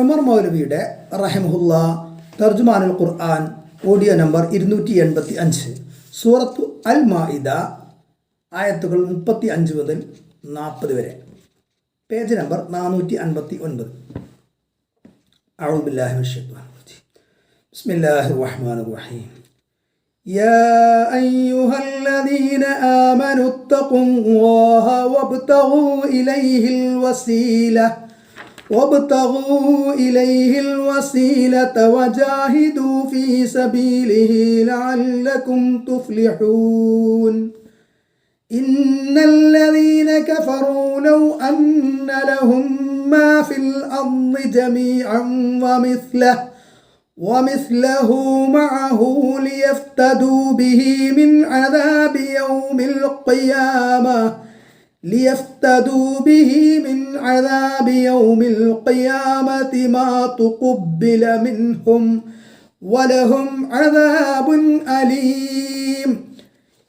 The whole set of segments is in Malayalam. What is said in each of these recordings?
ഉമർ മൗലവിയുടെ റഹമുല്ല തർജുമാനുൽ ഖുർആൻ ഓഡിയോ നമ്പർ ഇരുന്നൂറ്റി എൺപത്തി അഞ്ച് സൂറത്തു അൽ മാഇദ ആയത്തുകൾ മുപ്പത്തി അഞ്ച് മുതൽ നാൽപ്പത് വരെ പേജ് നമ്പർ നാനൂറ്റി അൻപത്തി ഒൻപത് അഴുബില്ലാഹി വശൈത്വാനിർ റജീം ബിസ്മില്ലാഹിർ റഹ്മാനിർ റഹീം يا أيها الذين آمنوا اتقوا الله وابتغوا إليه الوسيلة وابتغوا إليه الوسيلة وجاهدوا في سبيله لعلكم تفلحون. إن الذين كفروا لو أن لهم ما في الأرض جميعا ومثله ومثله معه ليفتدوا به من عذاب يوم القيامة. ليفتدوا به من عذاب يوم القيامة ما تقبل منهم ولهم عذاب أليم.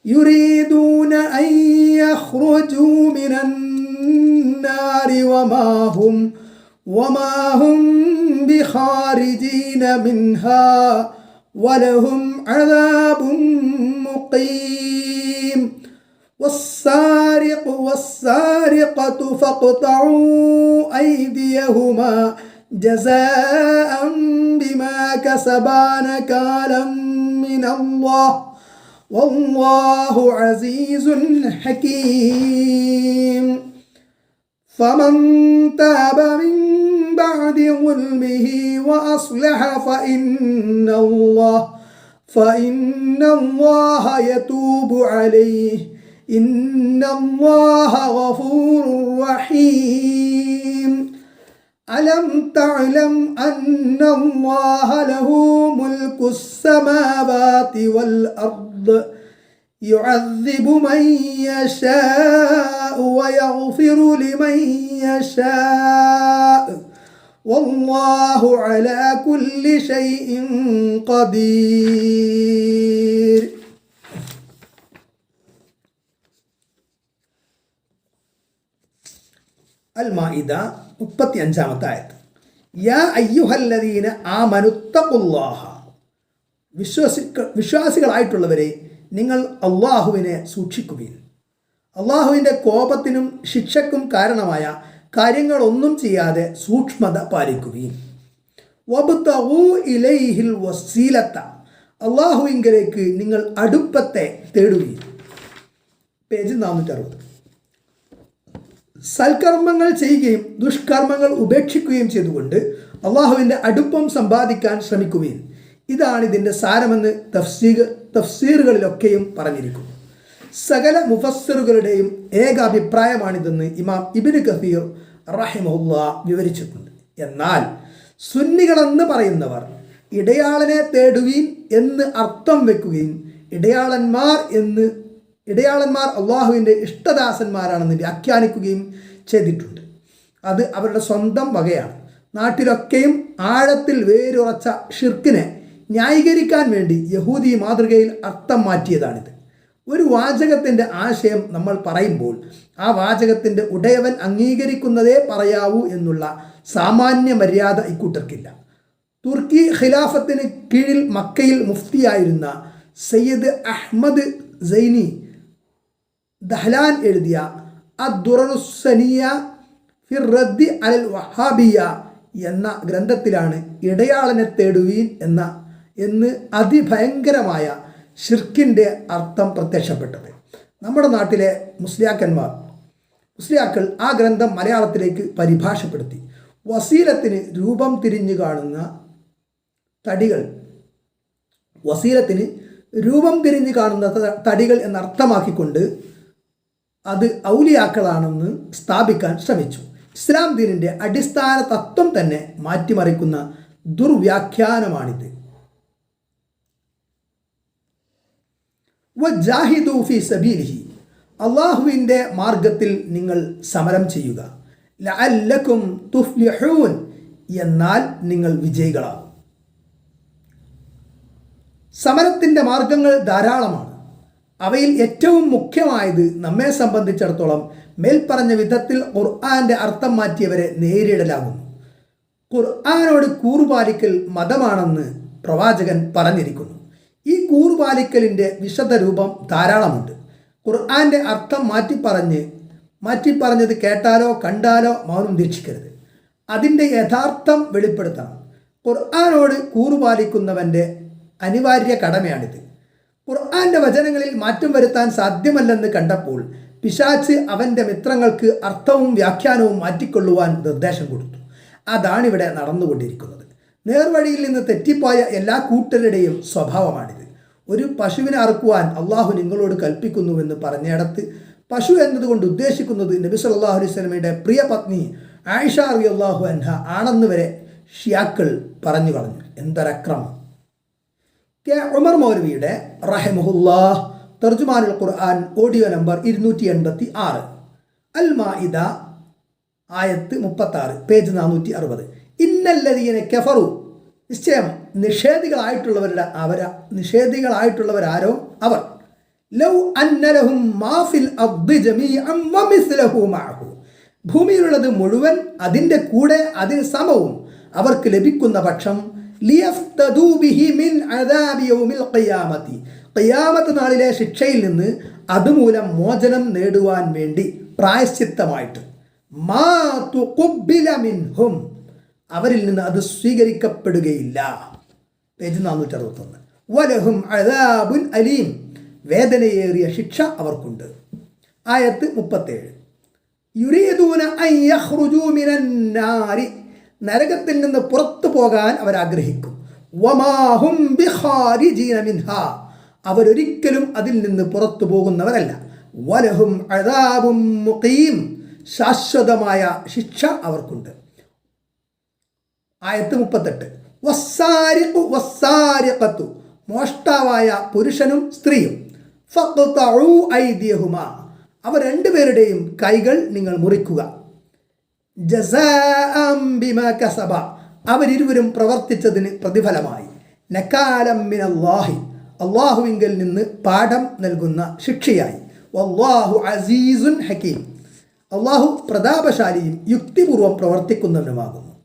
يريدون أن يخرجوا من النار وما هم وما هم بخارجين منها ولهم عذاب مقيم. والسارق والسارقة فاقطعوا أيديهما جزاء بما كسبا نكالا من الله. والله عزيز حكيم. فمن تاب من بعد ظلمه وأصلح فإن الله فإن الله يتوب عليه. إن الله غفور رحيم ألم تعلم أن الله له ملك السماوات والأرض يعذب من يشاء ويغفر لمن يشاء والله على كل شيء قدير അൽ മാഇദ മുപ്പത്തി അഞ്ചാമത്തെ ആയത്ത്. യാ അയ്യുഹല്ലദീന ആ മനുത്തഖുല്ലാഹ വിശ്വസിക്ക വിശ്വാസികളായിട്ടുള്ളവരെ നിങ്ങൾ അള്ളാഹുവിനെ സൂക്ഷിക്കുവിൻ അള്ളാഹുവിന്റെ കോപത്തിനും ശിക്ഷക്കും കാരണമായ കാര്യങ്ങളൊന്നും ചെയ്യാതെ സൂക്ഷ്മത പാലിക്കുകയും. വബുത്തവൂ ഇലൈഹിൽ വസീലത്ത. അള്ളാഹുവിങ്കലേക്ക് നിങ്ങൾ അടുപ്പത്തെ തേടുകയും. പേജ് നാനൂറ്റി അറുപത് സൽക്കർമ്മങ്ങൾ ചെയ്യുകയും ദുഷ്കർമ്മങ്ങൾ ഉപേക്ഷിക്കുകയും ചെയ്തുകൊണ്ട് അള്ളാഹുവിന്റെ അടുപ്പം സമ്പാദിക്കാൻ ശ്രമിക്കുകയും ഇതാണ് ഇതിന്റെ സാരമെന്ന് തഫ്സീർ തഫ്സീറുകളിലൊക്കെയും പറഞ്ഞിരിക്കുന്നു. സകല മുഫസ്സറുകളുടെയും ഏക അഭിപ്രായമാണിതെന്ന് ഇമാം ഇബിന് കഫീർ റഹിമുല്ല വിവരിച്ചിട്ടുണ്ട്. എന്നാൽ സുന്നികളെന്ന് പറയുന്നവർ ഇടയാളനെ തേടുകയും എന്ന് അർത്ഥം വെക്കുകയും ഇടയാളന്മാർ എന്ന് ഇടയാളന്മാർ അള്ളാഹുവിന്റെ ഇഷ്ടദാസന്മാരാണെന്ന് വ്യാഖ്യാനിക്കുകയും ചെയ്തിട്ടുണ്ട്. അത് അവരുടെ സ്വന്തം വകയാണ്. നാട്ടിലൊക്കെയും ആഴത്തിൽ വേരുറച്ച ഷിർക്കിനെ ന്യായീകരിക്കാൻ വേണ്ടി യഹൂദി മാതൃകയിൽ അർത്ഥം മാറ്റിയതാണിത്. ഒരു വാചകത്തിന്റെ ആശയം നമ്മൾ പറയുമ്പോൾ ആ വാചകത്തിന്റെ ഉടയവൻ അംഗീകരിക്കുന്നതേ പറയാവൂ എന്നുള്ള സാമാന്യ മര്യാദ ഇക്കൂട്ടർക്കില്ല. തുർക്കി ഖിലാഫത്തിന് കീഴിൽ മക്കയിൽ മുഫ്തിയായിരുന്ന സയ്യിദ് അഹ്മദ് സൈനി ദഹ്ലാൻ എഴുതിയ അദ്ദുറനുസനിയ ഫിർ റദ്ദി അൽ വഹാബിയ എന്ന ഗ്രന്ഥത്തിലാണ് ഇടയാളനെ തേടുവീൻ എന്ന എന്ന് അതിഭയങ്കരമായ ഷിർക്കിന്റെ അർത്ഥം പ്രത്യക്ഷപ്പെട്ടത്. നമ്മുടെ നാട്ടിലെ മുസ്ലിയാക്കന്മാർ മുസ്ലിയാക്കൾ ആ ഗ്രന്ഥം മലയാളത്തിലേക്ക് പരിഭാഷപ്പെടുത്തി. വസീലത്തിന് രൂപം തിരിഞ്ഞു കാണുന്ന തടികൾ വസീലത്തിന് രൂപം തിരിഞ്ഞു കാണുന്ന തടികൾ എന്നർത്ഥമാക്കിക്കൊണ്ട് അത് ഔലിയാക്കളാണെന്ന് സ്ഥാപിക്കാൻ ശ്രമിച്ചു. ഇസ്ലാം ദീനിന്റെ അടിസ്ഥാന തത്വം തന്നെ മാറ്റിമറിക്കുന്ന ദുർവ്യാഖ്യാനമാണിത്. സബീലിഹി. അള്ളാഹുവിന്റെ മാർഗത്തിൽ നിങ്ങൾ സമരം ചെയ്യുക. തുഫ്ലിഹൂൻ. എന്നാൽ നിങ്ങൾ വിജയികളാകും. സമരത്തിന്റെ മാർഗങ്ങൾ ധാരാളമാണ്. അവയിൽ ഏറ്റവും മുഖ്യമായത് നമ്മെ സംബന്ധിച്ചിടത്തോളം മേൽപ്പറഞ്ഞ വിധത്തിൽ ഖുർആന്റെ അർത്ഥം മാറ്റിയവരെ നേരിടലാകുന്നു. ഖുർആാനോട് കൂറുപാലിക്കൽ മതമാണെന്ന് പ്രവാചകൻ പറഞ്ഞിരിക്കുന്നു. ഈ കൂറുപാലിക്കലിന്റെ വിശദ രൂപം ധാരാളമുണ്ട്. ഖുർആന്റെ അർത്ഥം മാറ്റിപ്പറഞ്ഞ് മാറ്റിപ്പറഞ്ഞത് കേട്ടാലോ കണ്ടാലോ മൗനം ദീക്ഷിക്കരുത്. അതിന്റെ യഥാർത്ഥം വെളിപ്പെടുത്തണം. ഖുർആാനോട് കൂറുപാലിക്കുന്നവന്റെ അനിവാര്യ കടമയാണിത്. ഖുർആന്റെ വചനങ്ങളിൽ മാറ്റം വരുത്താൻ സാധ്യമല്ലെന്ന് കണ്ടപ്പോൾ പിശാച്ച് അവന്റെ മിത്രങ്ങൾക്ക് അർത്ഥവും വ്യാഖ്യാനവും മാറ്റിക്കൊള്ളുവാൻ നിർദ്ദേശം കൊടുത്തു. അതാണിവിടെ നടന്നുകൊണ്ടിരിക്കുന്നത്. നേർവഴിയിൽ നിന്ന് തെറ്റിപ്പോയ എല്ലാ കൂട്ടരുടെയും സ്വഭാവമാണിത്. ഒരു പശുവിനെ അറുക്കുവാൻ അള്ളാഹു നിങ്ങളോട് കൽപ്പിക്കുന്നുവെന്ന് പറഞ്ഞിടത്ത് പശു എന്നതുകൊണ്ട് ഉദ്ദേശിക്കുന്നത് നബി സല്ലല്ലാഹു അലൈഹി സ്വലമയുടെ പ്രിയ പത്നി ആയിഷ അലി അള്ളാഹു അൻഹ ആണെന്ന് വരെ ഷിയാക്കൾ പറഞ്ഞു കളഞ്ഞു. എന്തൊരക്രമം. കെ ഉമർ മൗലവിയുടെ റഹമുഹുല്ലാ തർജുമാനുൽ ഖുർആൻ ഓഡിയോ നമ്പർ ഇരുന്നൂറ്റി എൺപത്തി ആറ് അൽ മാഇദ ആയത്ത് മുപ്പത്തി ആറ് പേജ് നാനൂറ്റി അറുപത് ഇന്നല്ലതീനെ കെഫറു. നിശ്ചയം നിഷേധികളായിട്ടുള്ളവരുടെ അവര നിഷേധികളായിട്ടുള്ളവരാരോ? അവർ. ലൗ അന്നലഹും മാഫിൽ ഭൂമിയിലുള്ളത് മുഴുവൻ അതിന്റെ കൂടെ അതിന് സമവും അവർക്ക് ലഭിക്കുന്ന പക്ഷം ഖിയാമത്തി. നാളിലെ ശിക്ഷയിൽ നിന്ന് അതുമൂലം മോചനം നേടുവാൻ വേണ്ടി പ്രായശ്ചിത്തമായിട്ട്. മിൻഹും. അവരിൽ നിന്ന് അത് സ്വീകരിക്കപ്പെടുകയില്ല. പേജ് നാനൂറ്റി അറുപത്തൊന്ന് വലഹും അദാബുൻ അലീം. വേദനയേറിയ ശിക്ഷ അവർക്കുണ്ട്. ആയത്ത് മുപ്പത്തേഴ്. യുരീദൂന നരകത്തിൽ നിന്ന് പുറത്തു പോകാൻ അവർ ആഗ്രഹിക്കും. വമാഹും ബിഹാരി മിൻഹാ. അവരൊരിക്കലും അതിൽ നിന്ന് പുറത്തു പോകുന്നവരല്ല. വലഹും അദാബും മുഖീം. ശാശ്വതമായ ശിക്ഷ അവർക്കുണ്ട്. ആയത്ത് മുപ്പത്തെട്ട്. വസ്സാരിഖു വസ്സാരിഖത്തു. മോഷ്ടാവായ പുരുഷനും സ്ത്രീയും. അവ രണ്ടുപേരുടെയും കൈകൾ നിങ്ങൾ മുറിക്കുക. കസബ. അവരിരുവരും പ്രവർത്തിച്ചതിന് പ്രതിഫലമായി. നക്കാലം മിനല്ലാഹി. അള്ളാഹുവിങ്കൽ നിന്ന് പാഠം നൽകുന്ന ശിക്ഷയായി. വല്ലാഹു അസീസുൻ ഹക്കീം. അള്ളാഹു പ്രതാപശാലിയും യുക്തിപൂർവം പ്രവർത്തിക്കുന്നവനുമാകുന്നു.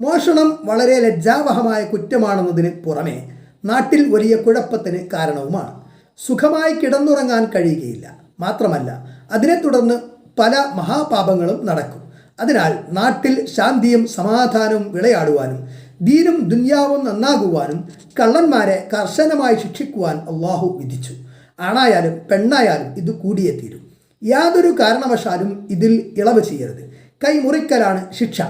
മോഷണം വളരെ ലജ്ജാവഹമായ കുറ്റമാണെന്നതിന് പുറമെ നാട്ടിൽ വലിയ കുഴപ്പത്തിന് കാരണവുമാണ്. സുഖമായി കിടന്നുറങ്ങാൻ കഴിയുകയില്ല. മാത്രമല്ല അതിനെ തുടർന്ന് പല മഹാപാപങ്ങളും നടക്കും. അതിനാൽ നാട്ടിൽ ശാന്തിയും സമാധാനവും വിളയാടുവാനും ദീനും ദുന്യാവും നന്നാകുവാനും കള്ളന്മാരെ കർശനമായി ശിക്ഷിക്കുവാൻ അള്ളാഹു വിധിച്ചു. ആണായാലും പെണ്ണായാലും ഇത് കൂടിയേ തീരും യാതൊരു കാരണവശാലും ഇതിൽ ഇളവ് ചെയ്യരുത്. കൈ മുറിക്കലാണ് ശിക്ഷ.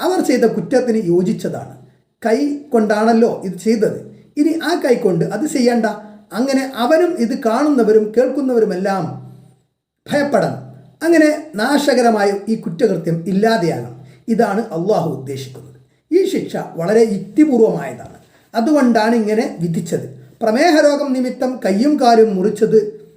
അവർ ചെയ്ത കുറ്റത്തിന് യോജിച്ചതാണ്. കൈ കൊണ്ടാണല്ലോ ഇത് ചെയ്തത്. ഇനി ആ കൈ കൊണ്ട് അത് ചെയ്യണ്ട. അങ്ങനെ അവനും ഇത് കാണുന്നവരും കേൾക്കുന്നവരുമെല്ലാം ഭയപ്പെടണം. അങ്ങനെ നാശകരമായ ഈ കുറ്റകൃത്യം ഇല്ലാതെയാകണം ഇതാണ് അള്ളാഹു ഉദ്ദേശിക്കുന്നത്. ഈ ശിക്ഷ വളരെ യുക്തിപൂർവമായതാണ്. അതുകൊണ്ടാണ് ഇങ്ങനെ വിധിച്ചത്. പ്രമേഹ രോഗം നിമിത്തം കയ്യും കാലും മുറിച്ചത്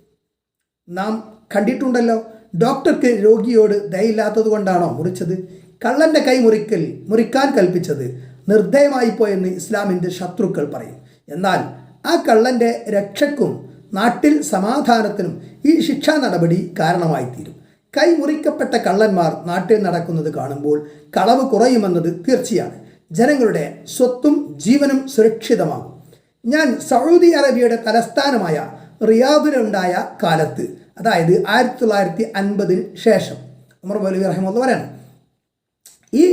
നാം കണ്ടിട്ടുണ്ടല്ലോ. ഡോക്ടർക്ക് രോഗിയോട് ദയയില്ലാത്തത് കൊണ്ടാണോ മുറിച്ചത്? കള്ളന്റെ കൈ മുറിക്കൽ മുറിക്കാൻ കൽപ്പിച്ചത് നിർദ്ദയമായി പോയെന്ന് ഇസ്ലാമിന്റെ ശത്രുക്കൾ പറയും. എന്നാൽ ആ കള്ളന്റെ രക്ഷയ്ക്കും നാട്ടിൽ സമാധാനത്തിനും ഈ ശിക്ഷാ നടപടി കാരണമായി തീരും കൈ മുറിക്കപ്പെട്ട കള്ളന്മാർ നാട്ടിൽ നടക്കുന്നത് കാണുമ്പോൾ കളവ് കുറയുമെന്നത് തീർച്ചയാണ്. ജനങ്ങളുടെ സ്വത്തും ജീവനും സുരക്ഷിതമാകും. ഞാൻ സൗദി അറേബ്യയുടെ തലസ്ഥാനമായ റിയാദിലുണ്ടായ കാലത്ത് അതായത് ആയിരത്തി തൊള്ളായിരത്തി അൻപതിന് ശേഷം ഉമർ റഹിമുള്ള പറയണം ഈ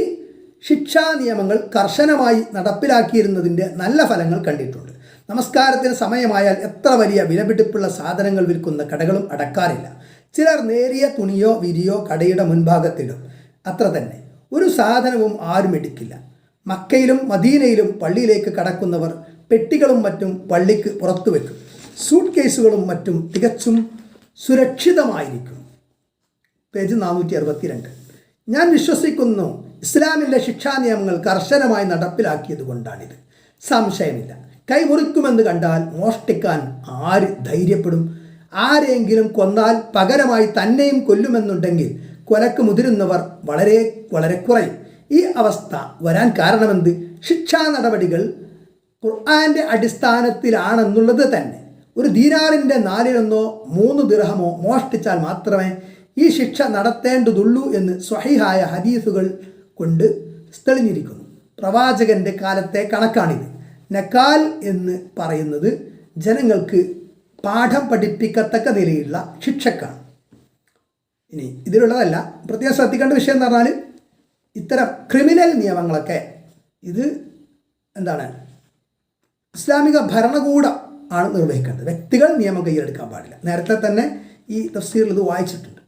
ശിക്ഷാ നിയമങ്ങൾ കർശനമായി നടപ്പിലാക്കിയിരുന്നതിന്റെ നല്ല ഫലങ്ങൾ കണ്ടിട്ടുണ്ട്. നമസ്കാരത്തിന് സമയമായാൽ എത്ര വലിയ വിലപിടിപ്പുള്ള സാധനങ്ങൾ വിൽക്കുന്ന കടകളും അടക്കാറില്ല. ചിലർ നേരിയ തുണിയോ വിരിയോ കടയുടെ മുൻഭാഗത്തിടും. അത്ര തന്നെ. ഒരു സാധനവും ആരും എടുക്കില്ല. മക്കയിലും മദീനയിലും പള്ളിയിലേക്ക് കടക്കുന്നവർ പെട്ടികളും മറ്റും പള്ളിക്ക് പുറത്തു വെക്കും. സൂട്ട് കേസുകളും മറ്റും തികച്ചും സുരക്ഷിതമായിരിക്കും. പേജ് നാനൂറ്റി അറുപത്തിരണ്ട് ഞാൻ വിശ്വസിക്കുന്നു ഇസ്ലാമിന്റെ ശിക്ഷാ നിയമങ്ങൾ കർശനമായി നടപ്പിലാക്കിയത് കൊണ്ടാണിത് സംശയമില്ല. കൈമുറിക്കുമെന്ന് കണ്ടാൽ മോഷ്ടിക്കാൻ ആര് ധൈര്യപ്പെടും? ആരെങ്കിലും കൊന്നാൽ പകരമായി തന്നെയും കൊല്ലുമെന്നുണ്ടെങ്കിൽ കൊലക്ക് മുതിരുന്നവർ വളരെ വളരെ കുറയും. ഈ അവസ്ഥ വരാൻ കാരണമെന്ത്? ശിക്ഷാ നടപടികൾ ഖുർആന്റെ അടിസ്ഥാനത്തിലാണെന്നുള്ളത് തന്നെ. ഒരു ദീനാറിന്റെ നാലിലൊന്നോ മൂന്ന് ദിർഹമോ മോഷ്ടിച്ചാൽ മാത്രമേ ഈ ശിക്ഷ നടത്തേണ്ടതുള്ളൂ എന്ന് സ്വഹിഹായ ഹദീസുകൾ കൊണ്ട് തെളിഞ്ഞിരിക്കുന്നു. പ്രവാചകന്റെ കാലത്തെ കണക്കാണിത്. നക്കാൽ എന്ന് പറയുന്നത് ജനങ്ങൾക്ക് പാഠം പഠിപ്പിക്കത്തക്ക നിലയിലുള്ള ശിക്ഷക്കാണ്. ഇനി ഇതിലുള്ളതല്ല പ്രത്യേകം ശ്രദ്ധിക്കേണ്ട വിഷയം എന്ന് പറഞ്ഞാൽ ഇത്തരം ക്രിമിനൽ നിയമങ്ങളൊക്കെ ഇത് എന്താണ് ഇസ്ലാമിക ഭരണകൂടം ആണ് നിർവഹിക്കേണ്ടത്. വ്യക്തികൾ നിയമം കയ്യിലെടുക്കാൻ പാടില്ല. നേരത്തെ തന്നെ ഈ തഫ്സീറിൽ ഇത് വായിച്ചിട്ടുണ്ട്.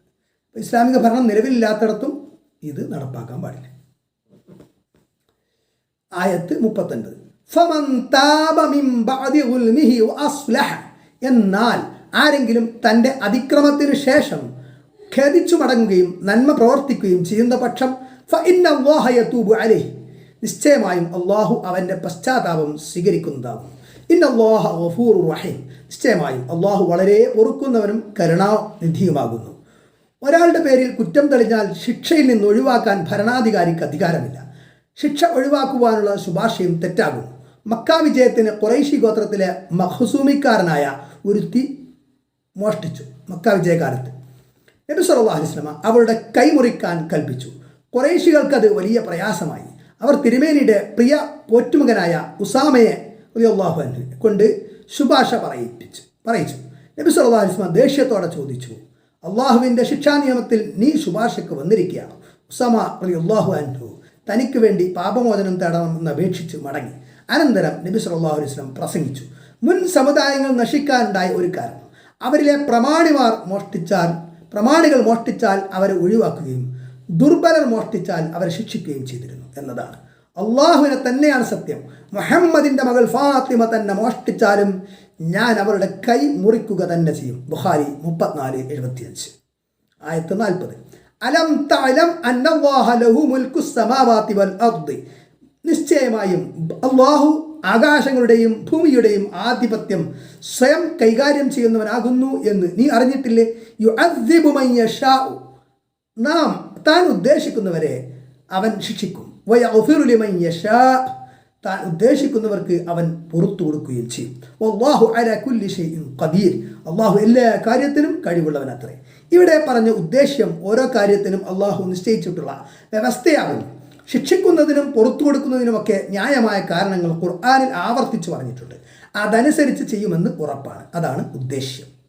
ഇസ്ലാമിക ഭരണം നിലവിലില്ലാത്തടത്തും ഇത് നടപ്പാക്കാൻ പാടില്ല. ആയത്ത് മുപ്പത്തൊൻപത്. ഫമൻ എന്നാൽ ആരെങ്കിലും തന്റെ അതിക്രമത്തിനു ശേഷം ഖേദിച്ചു മടങ്ങുകയും നന്മ പ്രവർത്തിക്കുകയും ചെയ്യുന്ന പക്ഷം ഫഇന്നല്ലാഹ യതൂബു അലൈഹി. നിശ്ചയമായും അള്ളാഹു അവന്റെ പശ്ചാത്താപം സ്വീകരിക്കുന്നതാകും. ഇന്നല്ലാഹ ഗഫൂർ റഹീം. നിശ്ചയമായും അള്ളാഹു വളരെ പൊറുക്കുന്നവനും കരുണാനിധിയുമാകുന്നു. ഒരാളുടെ പേരിൽ കുറ്റം തെളിഞ്ഞാൽ ശിക്ഷയിൽ നിന്ന് ഒഴിവാക്കാൻ ഭരണാധികാരിക്ക് അധികാരമില്ല. ശിക്ഷ ഒഴിവാക്കുവാനുള്ള ശുപാർശയും തെറ്റാകുന്നു. മക്ക വിജയത്തിന് കുറൈശി ഗോത്രത്തിലെ മഹസൂമിക്കാരനായ ഒരുത്തി മോഷ്ടിച്ചു മക്ക വിജയകാലത്ത്. നബി സല്ലല്ലാഹു അലൈഹി വസല്ലമ അവളുടെ കൈമുറിക്കാൻ കൽപ്പിച്ചു. കുറേശികൾക്ക് അത് വലിയ പ്രയാസമായി. അവർ തിരുമേനിയുടെ പ്രിയ പോറ്റുമകനായ ഉസാമയെ അൻഹു കൊണ്ട് ശുപാർശ പറയിപ്പിച്ചു പറയിച്ചു. നബി സല്ലല്ലാഹു അലൈഹി വസല്ലമ ദേഷ്യത്തോടെ ചോദിച്ചു അള്ളാഹുവിന്റെ ശിക്ഷാ നിയമത്തിൽ നീ ശുപാർശയ്ക്ക് വന്നിരിക്കുകയാണ്? ഉസാമ റളിയല്ലാഹു അൻഹു തനിക്ക് വേണ്ടി പാപമോചനം തേടണമെന്ന് അപേക്ഷിച്ച് മടങ്ങി. അനന്തരം നബി സല്ലല്ലാഹു അലൈഹി വസല്ലം പ്രസംഗിച്ചു മുൻ സമുദായങ്ങൾ നശിക്കാനുണ്ടായ ഒരു കാരണം. അവരിലെ പ്രമാണിമാർ മോഷ്ടിച്ചാൽ പ്രമാണികൾ മോഷ്ടിച്ചാൽ അവരെ ഒഴിവാക്കുകയും ദുർബലർ മോഷ്ടിച്ചാൽ അവരെ ശിക്ഷിക്കുകയും ചെയ്തിരുന്നു എന്നതാണ്. അള്ളാഹുവിനെ തന്നെയാണ് സത്യം. മുഹമ്മദിന്റെ മകൾ ഫാത്തിമ തന്നെ മോഷ്ടിച്ചാലും ഞാൻ അവരുടെ കൈ മുറിക്കുക തന്നെ ചെയ്യും. ബുഹാരി മുപ്പത്തിനാല് എഴുപത്തിയഞ്ച്. ആയത്ത് നാൽപ്പത്. അലം തഅലം അന്നവാഹ ലഹു മുൽക്കു സമാവാത്തി വൽ അർദി. നിശ്ചയമായും അള്ളാഹു ആകാശങ്ങളുടെയും ഭൂമിയുടെയും ആധിപത്യം സ്വയം കൈകാര്യം ചെയ്യുന്നവനാകുന്നു എന്ന് നീ അറിഞ്ഞിട്ടില്ലേ? യു യശാഉ. നാം താൻ ഉദ്ദേശിക്കുന്നവരെ അവൻ ശിക്ഷിക്കും. വയ ലിമൻ ഷാ താൻ ഉദ്ദേശിക്കുന്നവർക്ക് അവൻ പുറത്തു കൊടുക്കുകയും ചെയ്യും. അല കുല്ലി ഖദീർ. അള്ളാഹു എല്ലാ കാര്യത്തിനും കഴിവുള്ളവൻ അത്രേ ഇവിടെ പറഞ്ഞ ഉദ്ദേശ്യം ഓരോ കാര്യത്തിനും അള്ളാഹു നിശ്ചയിച്ചിട്ടുള്ള വ്യവസ്ഥയാകുന്നു. ശിക്ഷിക്കുന്നതിനും പുറത്തു കൊടുക്കുന്നതിനുമൊക്കെ ന്യായമായ കാരണങ്ങൾ ഖുർആാനിൽ ആവർത്തിച്ചു പറഞ്ഞിട്ടുണ്ട്. അതനുസരിച്ച് ചെയ്യുമെന്ന് ഉറപ്പാണ്. അതാണ് ഉദ്ദേശ്യം.